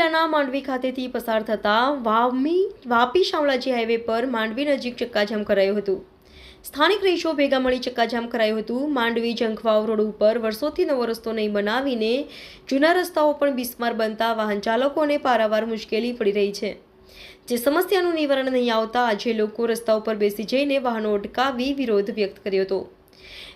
જિલ્લાના માંડવી ખાતેથી પસાર થતા વાવમી વાપી શામળાજી હાઈવે પર માંડવી નજીક ચક્કાજામ કરાયું હતું. સ્થાનિક રહીશો ભેગા મળી ચક્કાજામ કરાયું હતું. માંડવી જંખવાવ રોડ ઉપર વર્ષોથી નવો રસ્તો નહીં બનાવીને જૂના રસ્તાઓ પણ બિસ્માર બનતા વાહન ચાલકોને પારાવાર મુશ્કેલી પડી રહી છે. જે સમસ્યાનું નિવારણ નહીં આવતા આજે લોકો રસ્તા ઉપર બેસી જઈને વાહનો અટકાવી વિરોધ વ્યક્ત કર્યો હતો.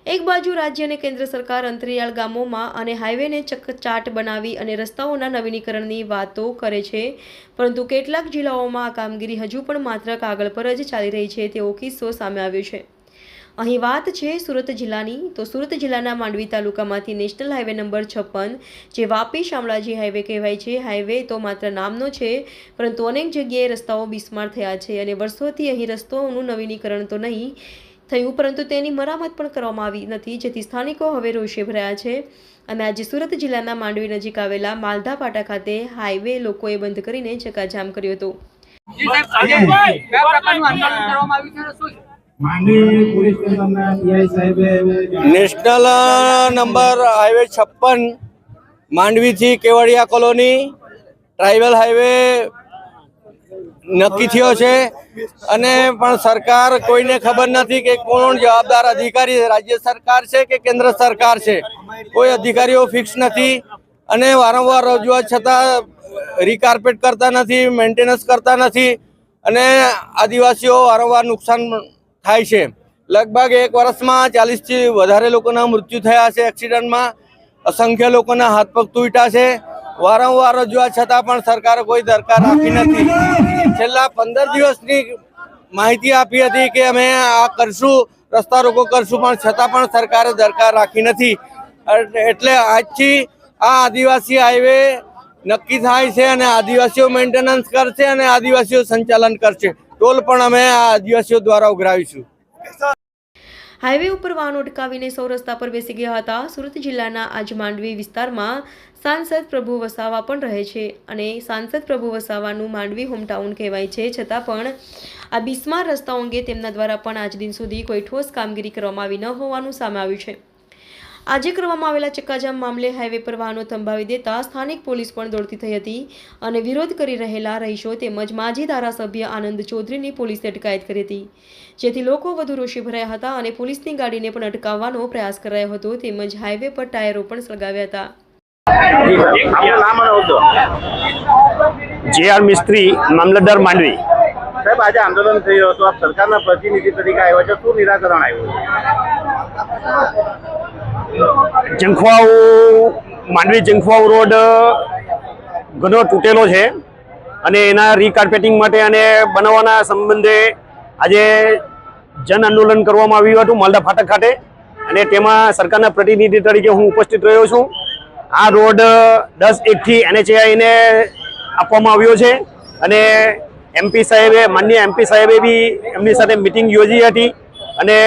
એક બાજુ રાજ્ય અને કેન્દ્ર સરકાર અંતરિયાળ ગામોમાં અને હાઈવેને ચકચાટ બનાવી અને રસ્તાઓના નવીનીકરણની વાતો કરે છે, પરંતુ કેટલાક જિલ્લાઓમાં આ કામગીરી હજુ પણ માત્ર કાગળ પર જ ચાલી રહી છે, તેવો કિસ્સો સામે આવ્યો છે. અહીં વાત છે સુરત જિલ્લાની, તો સુરત જિલ્લાના માંડવી તાલુકામાંથી નેશનલ હાઈવે નંબર છપ્પન, જે વાપી શામળાજી હાઈવે કહેવાય છે, હાઈવે તો માત્ર નામનો છે, પરંતુ અનેક જગ્યાએ રસ્તાઓ બિસ્માર થયા છે અને વર્ષોથી અહીં રસ્તાઓનું નવીનીકરણ તો નહીં થયું પરંતુ તેની મરામત પણ કરવામાં આવી નથી જેથી સ્થાનિકો હવે રોષે ભરાયા છે. અને આજે સુરત જિલ્લાના માંડવી નજીક આવેલા માલધા પાટા ખાતે હાઈવે લોકોએ બંધ કરીને ચકાજામ કર્યો હતો. નેશનલ નંબર હાઈવે છપ્પન માંડવીથી કેવડિયા કોલોની ટ્રાઇબલ હાઈવે નક્કી થયો છે. અને પણ સરકાર કોઈને ખબર નથી કે કોણ જવાબદાર અધિકારી રાજ્ય સરકાર છે કે કેન્દ્ર સરકાર છે. કોઈ અધિકારીઓ ફિક્સ નથી. અને વારંવાર રજૂઆત છતાં રીકાર્પેટ કરતા નથી મેન્ટેનન્સ કરતા નથી. અને આદિવાસીઓ વારંવાર નુકસાન થાય છે. લગભગ એક વર્ષમાં ચાલીસથી વધારે લોકોના મૃત્યુ થયા છે એક્સિડન્ટમાં અસંખ્ય લોકોના હાથ પગ તૂટ્યા છે. વારંવાર રજૂઆત છતાં પણ સરકારે કોઈ દરકાર રાખી નથી. છેલ્લા પંદર દિવસની માહિતી આપી હતી કે અમે આ કરશું, રસ્તા રોકો કરશું, પણ છતાં પણ સરકારે દરકાર રાખી નથી. એટલે આજથી આ આદિવાસી હાઈવે નક્કી થાય છે અને આદિવાસીઓ મેન્ટેનન્સ કરશે અને આદિવાસીઓ સંચાલન કરશે. ટોલ પણ અમે આ આદિવાસીઓ દ્વારા ઉઘરાવીશું. હાઈવે ઉપર વાહનો અટકાવીને સૌ રસ્તા પર બેસી ગયા હતા. સુરત જિલ્લાના આજ માંડવી વિસ્તારમાં સાંસદ પ્રભુ વસાવા પણ રહે છે અને સાંસદ પ્રભુ વસાવાનું માંડવી હોમટાઉન કહેવાય છે. છતાં પણ આ બિસ્માર રસ્તાઓ અંગે તેમના દ્વારા પણ આજ દિન સુધી કોઈ ઠોસ કામગીરી કરવામાં આવી ન હોવાનું સામે આવ્યું છે. આજે કરવામાં આવેલા ચક્કાજામ મામલે હાઈવે પર વાહનો થંભાવી દેતા સ્થાનિક પોલીસ પણ દોડતી થઈ હતી અને વિરોધ કરી રહેલા રહીશો તેમજ માજી ધારાસભ્ય આનંદ ચૌધરીની પોલીસે અટકાયત કરી હતી. જેથી લોકો વધુ રોષે ભરાયા હતા અને પોલીસની ગાડીને પણ અટકાવવાનો પ્રયાસ કરાયો હતો તેમજ હાઈવે પર ટાયરો પણ સળગાવ્યા હતા. આપનું નામ અને હોદ્દો? જે આર મિસ્ત્રી મામલતદાર માંડવી. સાહેબ આજે આંદોલન થઈ રહ્યું હતું. આપ સરકારના પ્રતિનિધિ તરીકે આવ્યા છો. શું નિરાકરણ આવ્યું? જંખવાવ માંડવી જંખવાઉ રોડ ઘણો તૂટેલો છે. અને એના રીકાર્પેટિંગ માટે અને બનાવવાના સંબંધે આજે જન આંદોલન કરવામાં આવ્યું હતું માલદા ફાટક ખાતે. અને તેમાં સરકારના પ્રતિનિધિ તરીકે હું ઉપસ્થિત રહ્યો છું. આ રોડ દસ એકથી એનએચએઆઈને આપવામાં આવ્યો છે. અને એમપી સાહેબે, માન્ય એમપી સાહેબે બી એમની સાથે મિટિંગ યોજી હતી. અને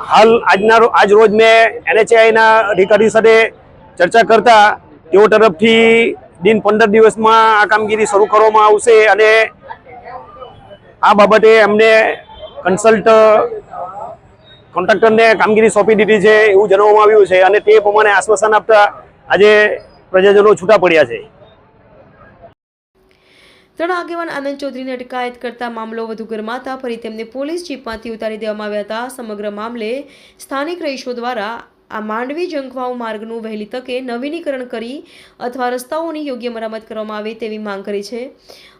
હાલ આજના આજ રોજ મેં એનએચઆઈના અધિકારી સાથે ચર્ચા કરતા તેઓ તરફથી દિન પંદર દિવસમાં આ કામગીરી શરૂ કરવામાં આવશે અને આ બાબતે એમને કન્સલ્ટ, કોન્ટ્રાક્ટરને કામગીરી સોંપી દીધી છે એવું જણાવવામાં આવ્યું છે અને તે પ્રમાણે આશ્વાસન આપતા આજે પ્રજાજનો છૂટા પડ્યા છે. ત્રણ આગેવાન આનંદ ચૌધરીને અટકાયત કરતા મામલો વધુ ગરમાતા, ફરી તેમને પોલીસ જીપમાંથી ઉતારી દેવામાં આવ્યા હતા. સમગ્ર મામલે સ્થાનિક રહીશો દ્વારા આ માંડવી જંખવાઉ માર્ગનું વહેલી તકે નવીનીકરણ કરી અથવા રસ્તાઓની યોગ્ય મરામત કરવામાં આવે તેવી માંગ કરી છે.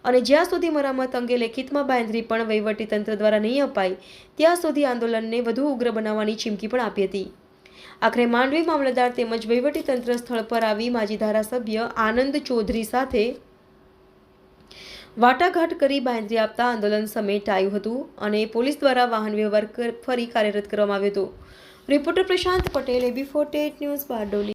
અને જ્યાં સુધી મરામત અંગે લેખિતમાં બાંધરી પણ વહીવટીતંત્ર દ્વારા નહીં અપાય, ત્યાં સુધી આંદોલનને વધુ ઉગ્ર બનાવવાની ચીમકી પણ આપી હતી. આખરે માંડવી મામલતદાર તેમજ વહીવટીતંત્ર સ્થળ પર આવી માજી ધારાસભ્ય આનંદ ચૌધરી સાથે વાટાઘાટ કરી બાંધરી આપતા આંદોલન સમેટાયું હતું અને પોલીસ દ્વારા વાહન વ્યવહાર ફરી કાર્યરત કરવામાં આવ્યો હતો. Reporter Prashant Patel AB forty news Bardoli.